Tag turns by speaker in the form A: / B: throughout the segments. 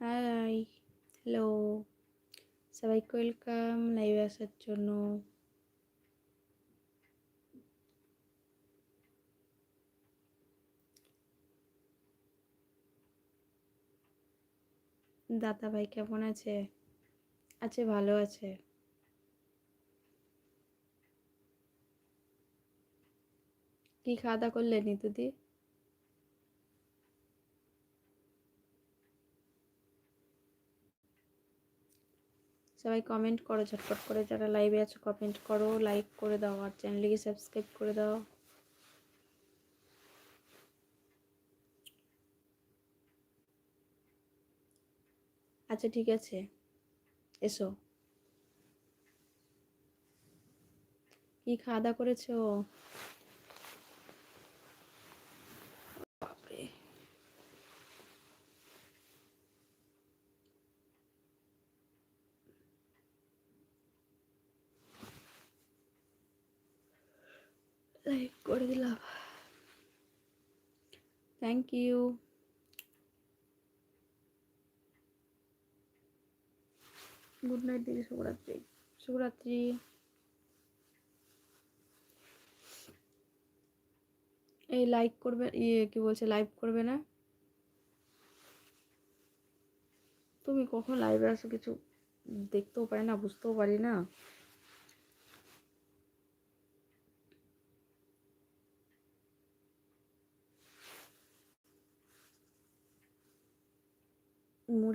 A: Hi hello সবাইকে welcome লাইভে আসার জন্য দাদা ভাই কেমন আছে? আছে, ভালো আছে। কি খাওয়া দাওয়া করলেন নিতুদি? সবাই কমেন্ট করো, ঝটপট করে যারা লাইভে আছো কমেন্ট করো লাইক করে দাও আর চ্যানেলটিকে সাবস্ক্রাইব করে দাও। আচ্ছা ঠিক আছে। এসো। কি খাওয়া দাওয়া করেছ? লাইক করে দিলাম থ্যাংক ইউ গুড নাইট দিদি শুভরাত্রি শুভরাত্রি এই লাইক করবে ইয়ে কি বলছে লাইভ করবে না? তুমি কখন লাইভে আসো কিছু দেখতেও পারি না বুঝতেও পারি না।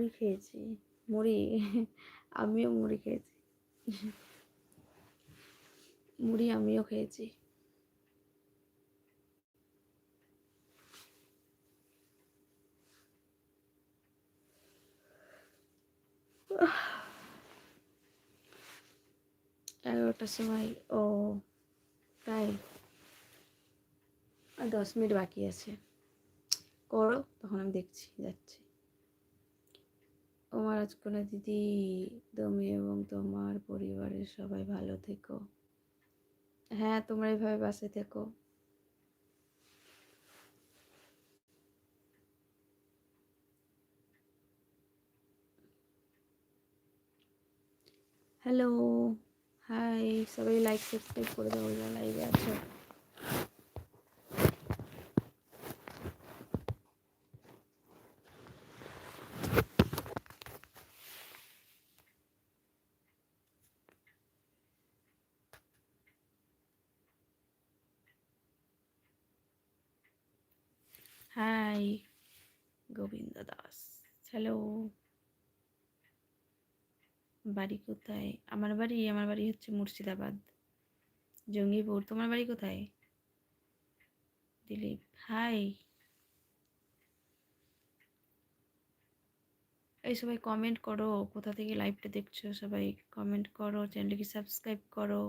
A: মুড়ি খেয়েছি। মুড়ি, আমিও মুড়ি খেয়েছি। মুড়ি আমিও খেয়েছি। এগারোটার সময়, ও তাই আর দশ মিনিট বাকি আছে। করো, তখন আমি দেখছি, যাচ্ছি। আমার রাজকন্যা দিদি, তুমি এবং তোমার পরিবারের সবাই ভালো থেকো। হ্যাঁ তোমরা এইভাবে বাসে থেকো। হ্যালো হাই সবাই লাইক সাবস্ক্রাইব করে দাও, যারা লাইভে আছো। হাই গোবিন্দ দাস হ্যালো বাড়ি কোথায়? আমার বাড়ি আমার বাড়ি হচ্ছে মুর্শিদাবাদ। জঙ্গিপুর, তোমার বাড়ি কোথায়? দিলীপ হাই এই সবাই কমেন্ট করো, কোথা থেকে লাইভটা দেখছ? সবাই কমেন্ট করো চ্যানেলটিকে সাবস্ক্রাইব করো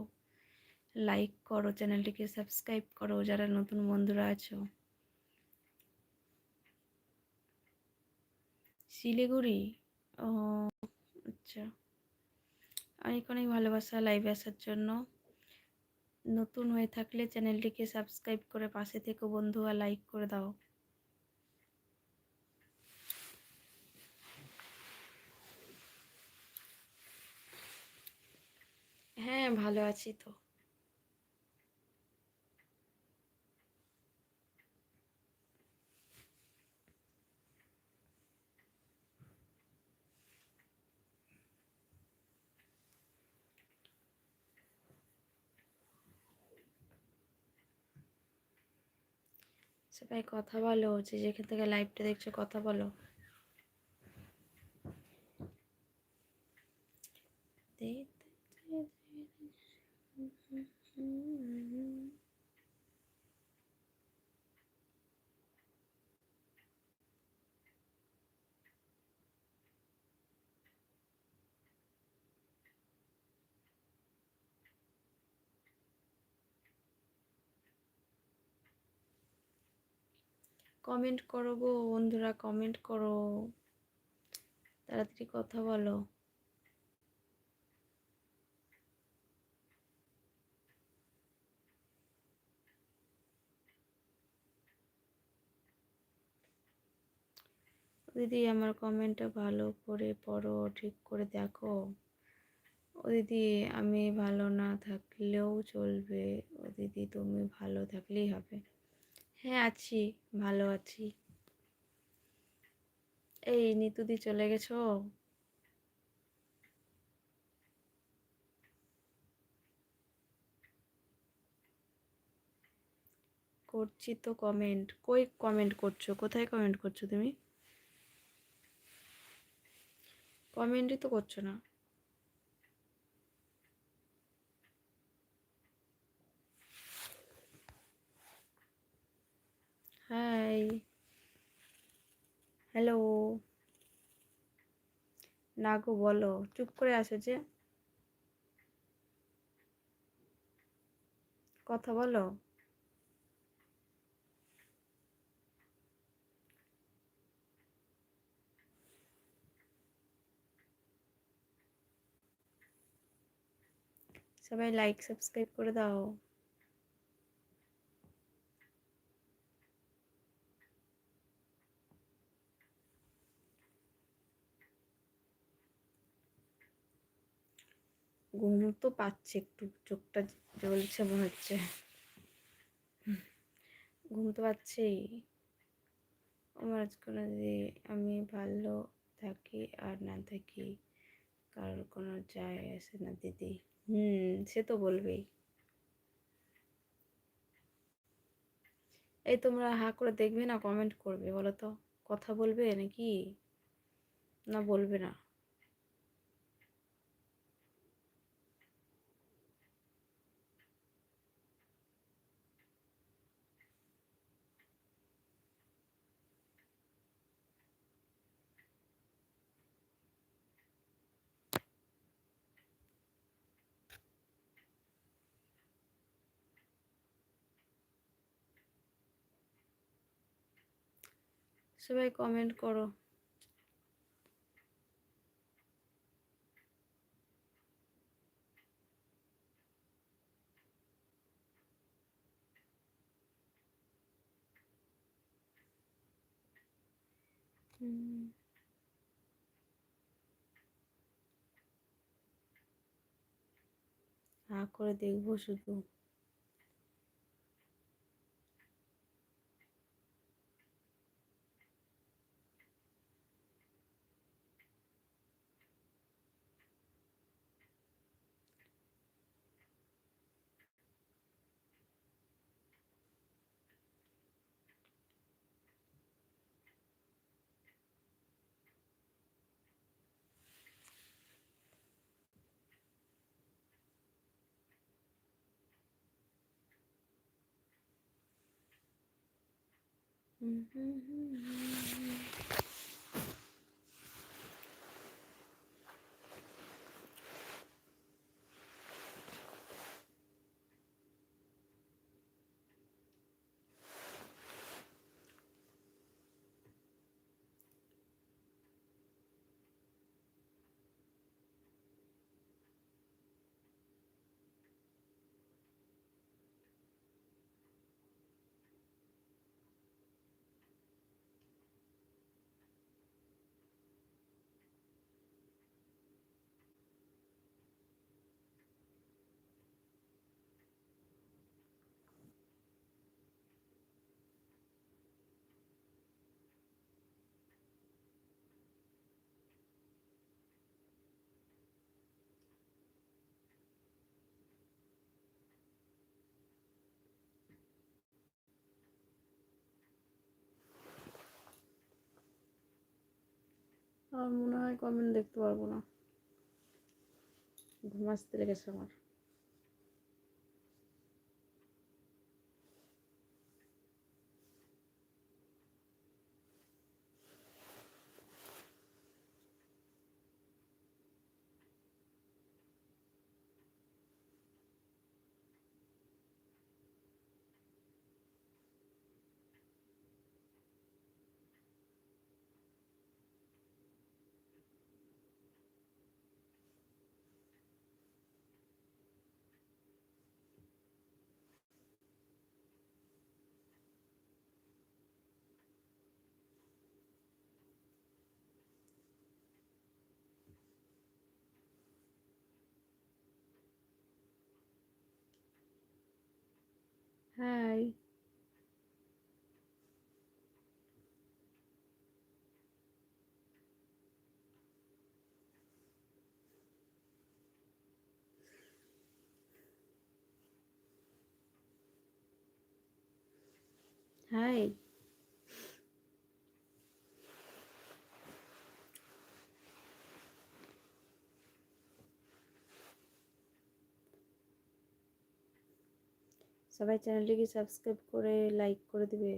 A: লাইক করো চ্যানেলটিকে সাবস্ক্রাইব করো, যারা নতুন বন্ধুরা আছো। শিলিগুড়ি? ও আচ্ছা। অনেক অনেক ভালোবাসা লাইভে আসার জন্য। নতুন হয়ে থাকলে চ্যানেলটিকে সাবস্ক্রাইব করে পাশে থেকে বন্ধু, আর লাইক করে দাও। হ্যাঁ ভালো আছি তো। সবাই কথা বলো যে যেখান থেকে লাইভটা দেখছ কথা বলো। কমেন্ট করো গো, বন্ধুরা কমেন্ট করো। তাড়াতাড়ি কথা বলো। দিদি, আমার কমেন্টটা ভালো করে পড়ো, ঠিক করে দেখো। ও দিদি, আমি ভালো না থাকলেও চলবে। ও দিদি, তুমি ভালো থাকলেই হবে। হ্যাঁ আছি, ভালো আছি। এই নিতুদি চলে গেছো? করছি তো কমেন্ট কই কমেন্ট করছ? কোথায় কমেন্ট করছ তুমি? কমেন্টই তো করছ না। হাই হ্যালো না গো, বলো। চুপ করে আছো যে? কথা বলো। সবাই লাইক সাবস্ক্রাইব করে দাও। ঘুম তো পাচ্ছে একটু, চোখটা জ্বলছে মনে হচ্ছে। ঘুম তো পাচ্ছেই। আমার আজকাল যে আমি ভালো থাকি আর না থাকি, কারোর কোনো যায় আসে না দিদি। হুম, সে তো বলবেই। এই তোমরা হা করে দেখবে না কমেন্ট করবে, বলো তো। কথা বলবে নাকি? না বলবে না। সবাই কমেন্ট করো। হুম। করে দেখব শুধু। Mm-hmm. আমার মনে হয় কমেন্ট দেখতে পারব না। ঘুম লেগেছে আমার। হাই হাই সবাই চ্যানেলটিকে সাবস্ক্রাইব করে লাইক করে দিবে।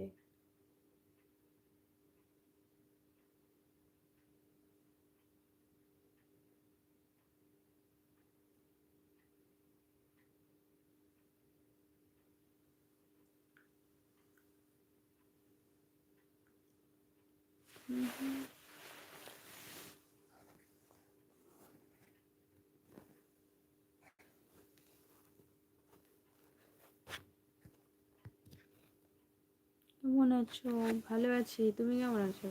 A: কেমন আছো? ভালো আছি। তুমি কেমন আছো?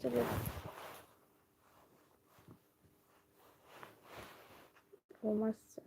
A: তো চলো ঘুম আসছে